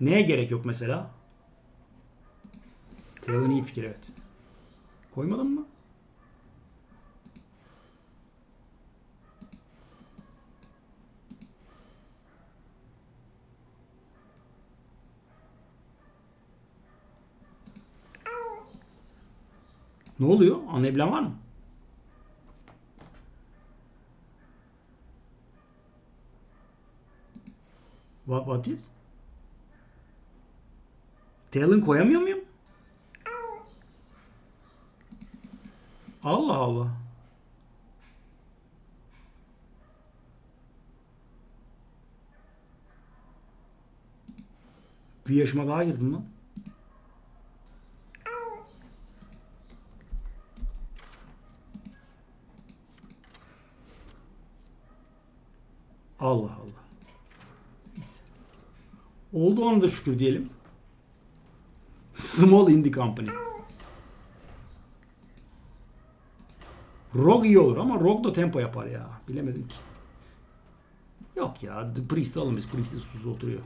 Neye gerek yok mesela? Teo'nun iyi fikir evet. Koymadın mı? Ne oluyor? Anlayabilen var mı? What, what is? Talon koyamıyor muyum? Allah Allah. Bir yaşıma daha girdim lan. Allah Allah. Oldu onu da şükür diyelim. Small Indie Company. Rogue iyi olur ama Rogue da tempo yapar ya. Bilemedim ki. Yok ya. The Priest'i alın biz. Priest'i susuz oturuyor.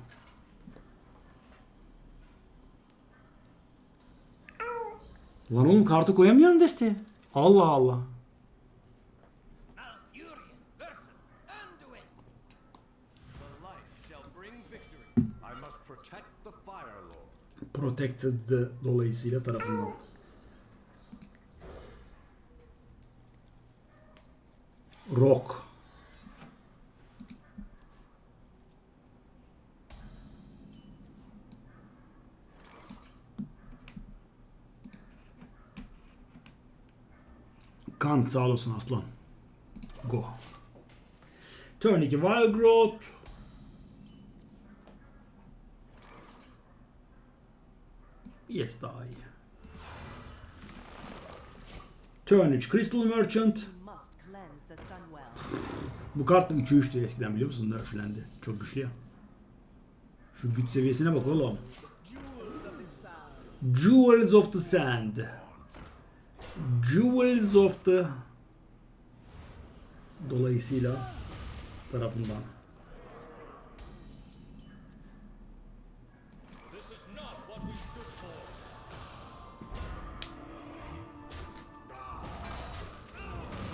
Lan oğlum kartı koyamıyorum desteğe. Allah Allah. Protected dolayısıyla tarafından. Rock. Kant sağ olasın aslan. Go. Turn 2 Wild Growth. Yes daha iyi. Turn 3 Crystal Merchant. Bu kart da 3'ü 3'tü eskiden biliyor musun? Nerflendi. Çok güçlü ya. Şu güç seviyesine bak oğlum. Jewels of the Sand. Jewels of the dolayısıyla tarafından.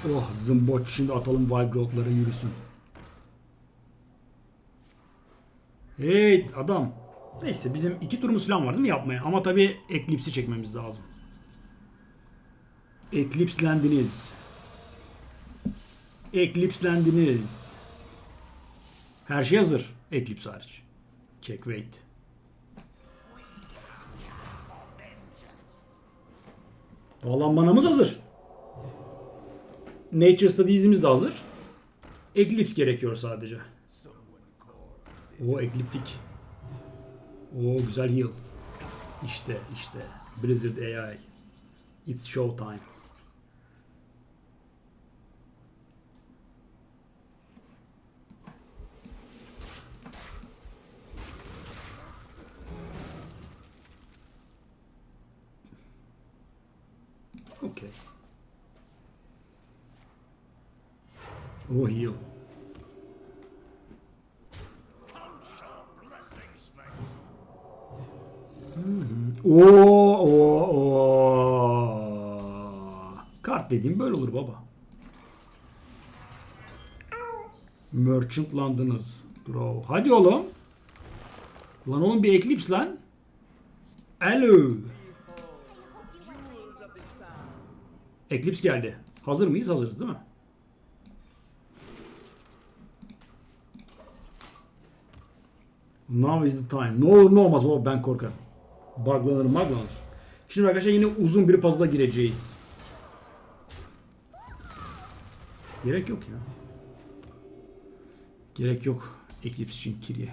Oh zımbot şimdi atalım Wild yürüsün. Hey adam. Neyse bizim iki turumuz falan var değil mi yapmaya? Ama tabii Eclipse'i çekmemiz lazım. Eclipselendiniz. Eclipselendiniz. Her şey hazır. Eclipse hariç. Check wait. Bağlanmanamız hazır. Nature Studies'imiz de hazır. Eclipse gerekiyor sadece. O ekliptik. O güzel heal. İşte işte. Blizzard AI. It's show time. Okay. O heal. Mates. Oo, oo. Kart dediğim böyle olur baba. Merchantlandınız. Draw. Hadi oğlum. Lan oğlum bir Eclipse lan. Alo. Eclipse geldi. Hazır mıyız? Hazırız değil mi? Now is the time. Ne olur ne olmaz baba ben korkarım. Buglanır maglanır. Şimdi arkadaşlar yine uzun bir puzzle'a gireceğiz. Gerek yok ya. Gerek yok. Eclipse için Kirye.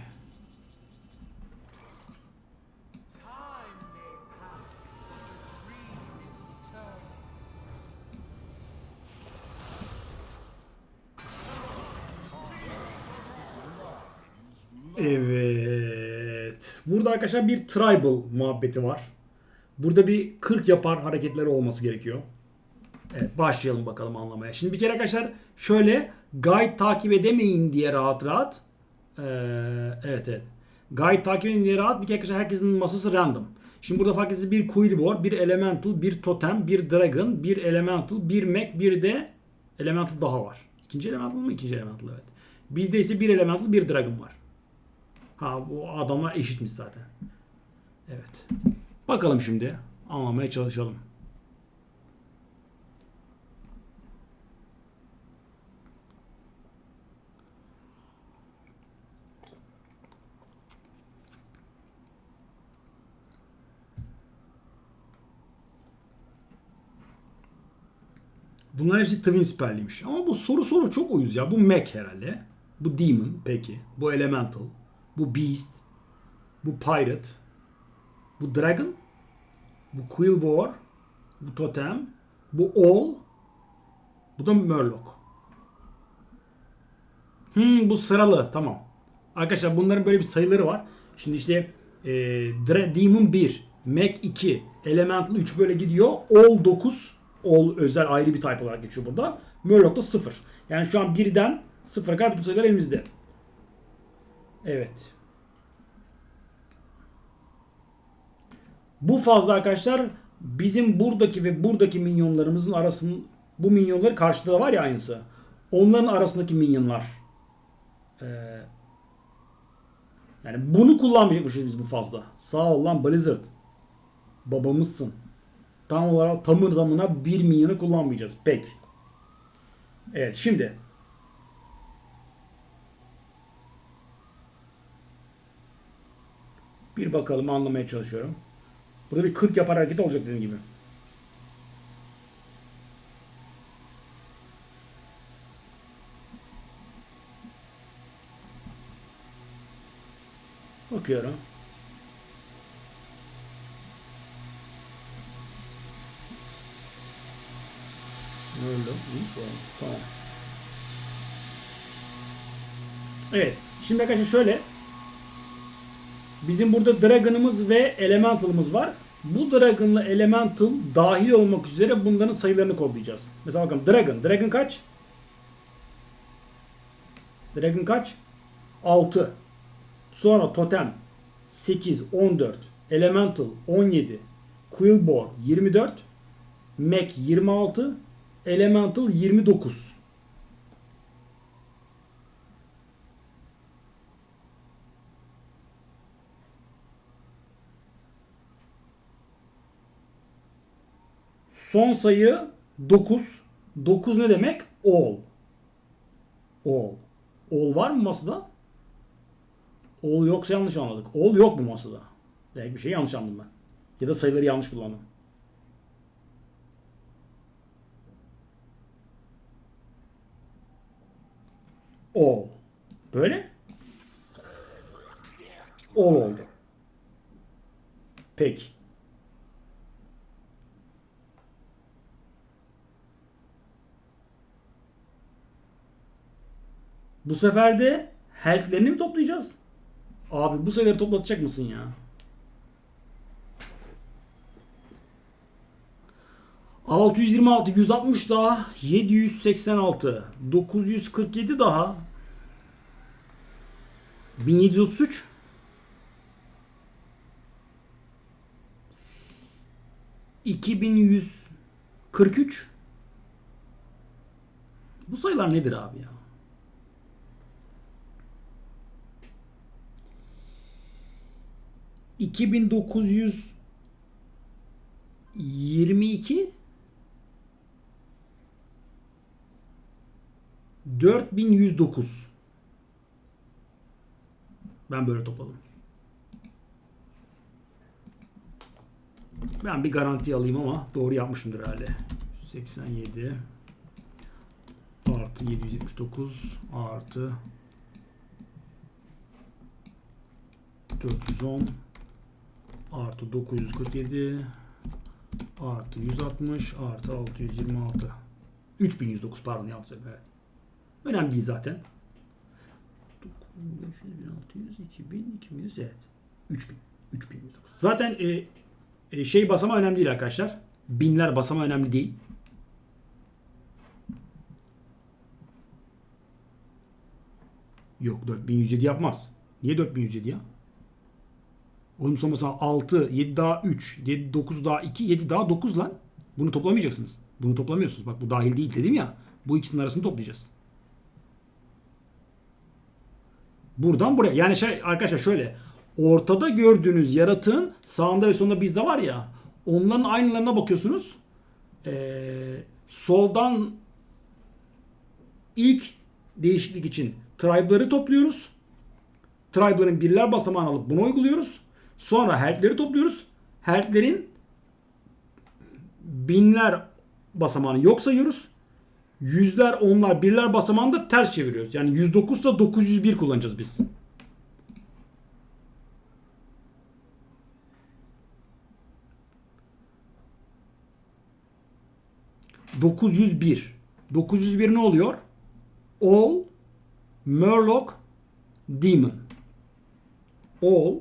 Time Burada arkadaşlar bir tribal muhabbeti var. Burada bir 40 yapar hareketleri olması gerekiyor. Evet başlayalım bakalım anlamaya. Şimdi bir kere arkadaşlar şöyle guide takip edemeyin diye rahat rahat. Ee, evet evet. Guide takip edin diye rahat bir kere arkadaşlar herkesin masası random. Şimdi burada fark etseniz bir Quillboar, bir Elemental, bir Totem, bir Dragon, bir Elemental, bir Mech, bir de Elemental daha var. İkinci Elemental mı? İkinci Elemental evet. Bizde ise bir Elemental, bir Dragon var. Ha bu adamlar eşitmiş zaten. Evet. Bakalım şimdi. Anlamaya çalışalım. Bunların hepsi Twin Spell'liymiş. Ama bu soru soru çok uyuz ya. Bu Mech herhalde. Bu Demon peki. Bu Elemental. Bu Beast. Bu Pirate. Bu Dragon. Bu Quillboar. Bu Totem. Bu All. Bu da Murloc. Hmm, bu sıralı. Tamam. Arkadaşlar bunların böyle bir sayıları var. Şimdi işte e, Demon 1, Mech 2, Elemental 3 böyle gidiyor. All 9. All özel ayrı bir type olarak geçiyor burada. Murloc da 0. Yani şu an 1'den 0'a kadar bütün sayılar elimizde. Evet. Bu fazla arkadaşlar bizim buradaki ve buradaki minyonlarımızın arasının bu minyonları karşıda da var ya aynısı. Onların arasındaki minyonlar. Ee, yani bunu kullanmayacakmışız biz bu fazla. Sağ ol lan Blizzard. Babamızsın. Tam olarak tamır zamına bir minyonu kullanmayacağız. Pek. Evet şimdi. Bir bakalım anlamaya çalışıyorum. Burada bir 40 yapar hareket olacak dediğim gibi. Bakıyorum. Öyle. Tamam. Evet. Şimdi arkadaşlar şöyle. Bizim burada Dragon'ımız ve Elemental'ımız var. Bu Dragon'la Elemental dahil olmak üzere bunların sayılarını kodlayacağız. Mesela bakın Dragon. Dragon kaç? Dragon kaç? 6. Sonra Totem 8, 14. Elemental 17. Quillboar 24. Mech 26. Elemental 29. Son sayı 9. 9 ne demek? All. All. All var mı masada? All yoksa yanlış anladık. All yok bu masada. Demek bir şey yanlış anladım ben. Ya da sayıları yanlış kullandım. All. Böyle. All oldu. Peki. Bu sefer de health'lerini mi toplayacağız? Abi bu sayıları toplatacak mısın ya? ...626, 160 daha... ...786... ...947 daha... ...1733... ...2143... ...bu sayılar nedir abi ya? ...2922... ...4109... Ben böyle topladım. Ben bir garanti alayım ama doğru yapmışımdır herhalde. 87 artı 779 artı 410 artı 947 artı 160 artı 626 3109 pardon yanlış evet. Önemli değil zaten. 9500, 1600, 2000, 2100 evet. 3000, 3109. Zaten e, e, şey basama önemli değil arkadaşlar. Binler basama önemli değil. Yok 4107 yapmaz. Niye 4107 ya? Oğlum son basamağı 6, 7 daha 3, 7, 9 daha 2, 7 daha 9 lan. Bunu toplamayacaksınız. Bunu toplamıyorsunuz. Bak bu dahil değil dedim ya. Bu ikisinin arasını toplayacağız. Buradan buraya. Yani şey arkadaşlar şöyle. Ortada gördüğünüz yaratığın sağında ve solunda bizde var ya. Onların aynılarına bakıyorsunuz. Ee, soldan ilk değişiklik için tribe'ları topluyoruz. Tribe'ların birler basamağını alıp bunu uyguluyoruz. Sonra health'leri topluyoruz. Health'lerin binler basamağını yok sayıyoruz. Yüzler, onlar, birler basamağını da ters çeviriyoruz. Yani 109 ise 901 kullanacağız biz. ...901. 901 ne oluyor? All Murloc Demon. All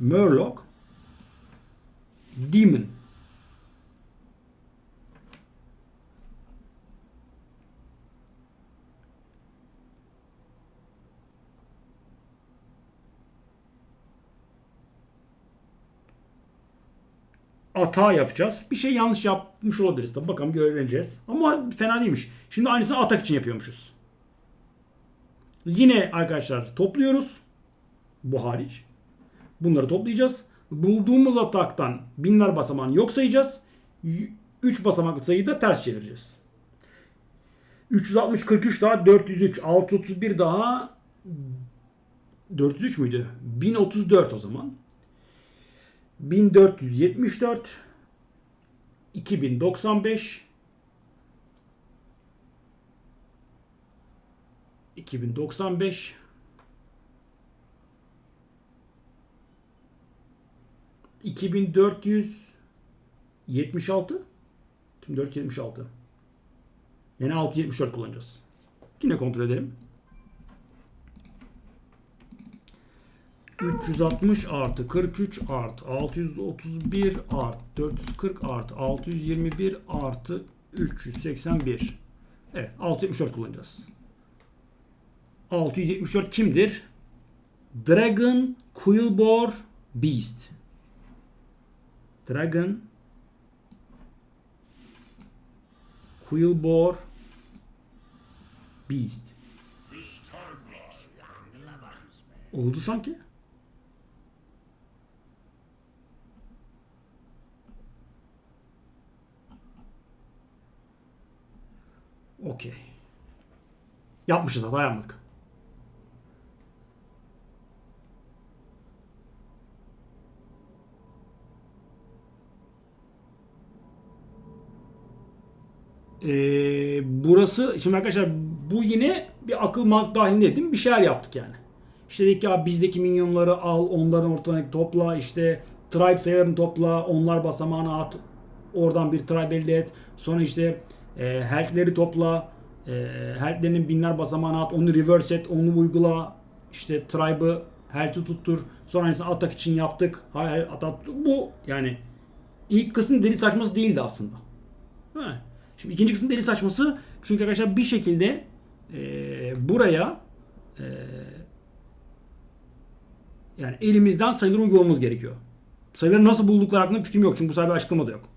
Murloc Demon. hata yapacağız. Bir şey yanlış yapmış olabiliriz tabii. Bakalım öğreneceğiz. Ama fena değilmiş. Şimdi aynısını atak için yapıyormuşuz. Yine arkadaşlar topluyoruz. Bu hariç. Bunları toplayacağız. Bulduğumuz ataktan binler basamağını yok sayacağız. 3 basamaklı sayıyı da ters çevireceğiz. 360 43 daha 403 631 daha 403 müydü? 1034 o zaman. 1474 2095 2095 2476 2476 Yani 674 kullanacağız. Yine kontrol edelim. 360 artı 43 artı 631 artı 440 artı 621 artı 381. Evet 674 kullanacağız. 674 kimdir? Dragon Quillbor Beast. Dragon Quillbor Beast. Oldu sanki. Okey. Yapmışız hata yapmadık. Ee, burası şimdi arkadaşlar bu yine bir akıl mantık dahilinde değil mi? Bir şeyler yaptık yani. İşte dedik ya bizdeki minyonları al, onların ortadan topla, işte tribe sayılarını topla, onlar basamağına at, oradan bir tribe elde et. Sonra işte e, health'leri topla, e, health'lerinin binler basamağına at, onu reverse et, onu uygula. İşte tribe'ı health'i tuttur. Sonra aynısını atak için yaptık. Hayır, atak bu yani ilk kısım deli saçması değildi aslında. Ha. Şimdi ikinci kısım deli saçması çünkü arkadaşlar bir şekilde e, buraya e, yani elimizden sayıları uygulamamız gerekiyor. Sayıları nasıl buldukları hakkında bir fikrim yok. Çünkü bu sayede açıklama da yok.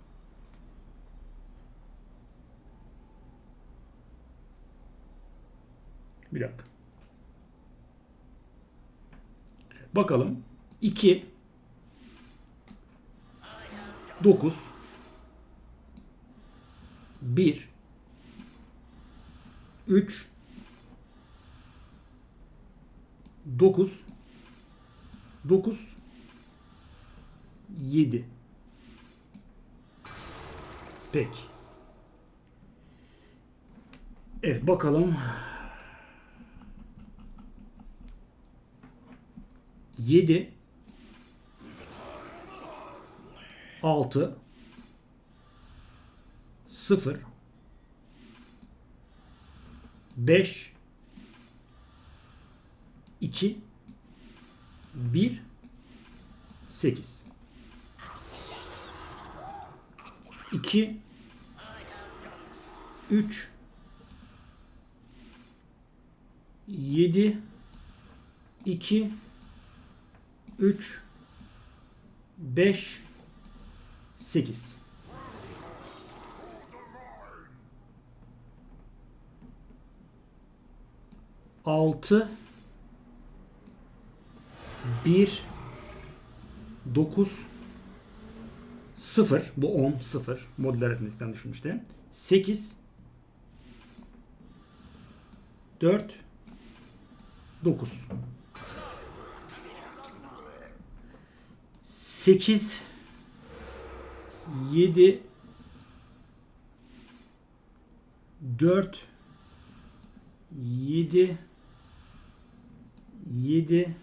Bir dakika. Bakalım. 2 9 1 3 9 9 7 Peki. Evet bakalım. 7 6 0 5 2 1 8 2 3 7 2 3 5 8 6 1 9 0 bu 10 0 modüler aritmetikten düşün işte 8 4 9 8 7 4 7 7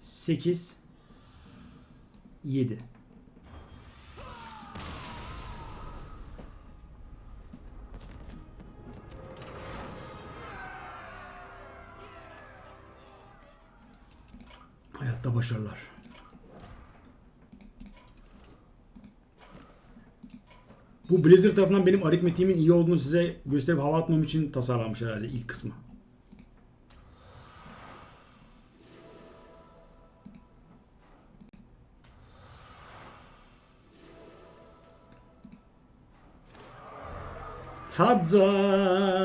8 7 Hayatta başarılar. Bu Blizzard tarafından benim aritmetiğimin iyi olduğunu size gösterip hava atmam için tasarlanmış herhalde ilk kısmı. Sadza.